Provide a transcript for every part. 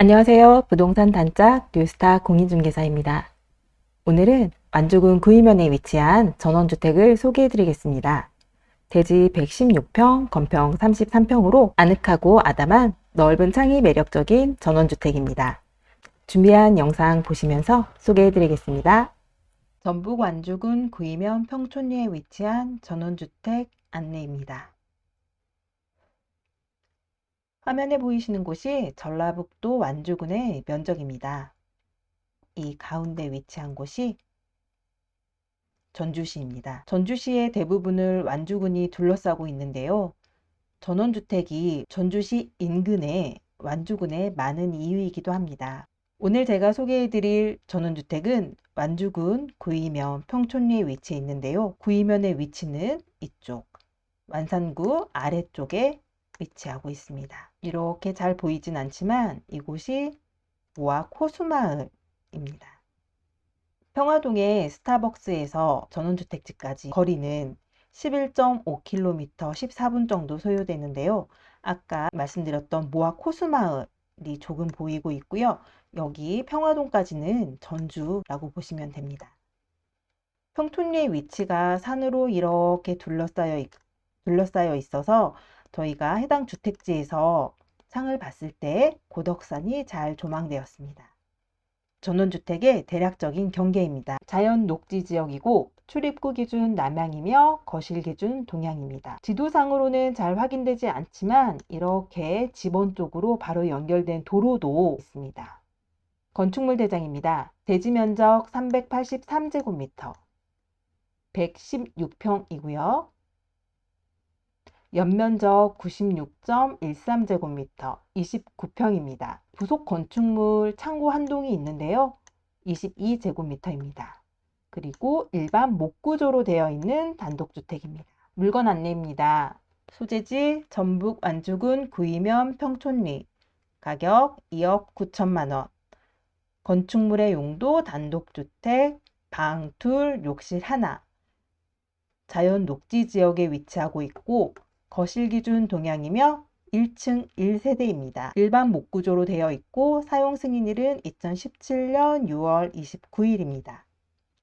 안녕하세요. 부동산 단짝 뉴스타 공인중개사입니다. 오늘은 완주군 구이면에 위치한 전원주택을 소개해 드리겠습니다. 대지 116평, 건평 33평으로 아늑하고 아담한 넓은 창이 매력적인 전원주택입니다. 준비한 영상 보시면서 소개해 드리겠습니다. 전북 완주군 구이면 평촌리에 위치한 전원주택 안내입니다. 화면에 보이시는 곳이 전라북도 완주군의 면적입니다. 이 가운데 위치한 곳이 전주시입니다. 전주시의 대부분을 완주군이 둘러싸고 있는데요. 전원주택이 전주시 인근에 완주군의 많은 이유이기도 합니다. 오늘 제가 소개해드릴 전원주택은 완주군 구이면 평촌리에 위치해 있는데요. 구이면의 위치는 이쪽, 완산구 아래쪽에 위치하고 있습니다. 이렇게 잘 보이진 않지만 이곳이 모아 코수마을입니다. 평화동의 스타벅스에서 전원주택지까지 거리는 11.5km 14분 정도 소요되는데요. 아까 말씀드렸던 모아 코수마을이 조금 보이고 있고요. 여기 평화동까지는 전주라고 보시면 됩니다. 평촌리의 위치가 산으로 이렇게 둘러싸여, 있, 둘러싸여 있어서 저희가 해당 주택지에서 상을 봤을 때 고덕산이 잘 조망되었습니다. 전원주택의 대략적인 경계입니다. 자연 녹지 지역이고 출입구 기준 남향이며 거실 기준 동향입니다. 지도상으로는 잘 확인되지 않지만 이렇게 집원 쪽으로 바로 연결된 도로도 있습니다. 건축물 대장입니다. 대지 면적 383제곱미터, 116평이고요. 연면적 96.13제곱미터, 29평입니다. 부속 건축물 창고 한 동이 있는데요. 22제곱미터입니다. 그리고 일반 목구조로 되어 있는 단독주택입니다. 물건 안내입니다. 소재지 전북 완주군 구이면 평촌리 가격 2억 9천만 원 건축물의 용도 단독주택 방둘 욕실 하나 자연 녹지 지역에 위치하고 있고 거실 기준 동향이며 1층 1세대입니다. 일반 목구조로 되어 있고 사용 승인일은 2017년 6월 29일입니다.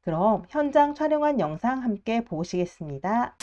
그럼 현장 촬영한 영상 함께 보시겠습니다.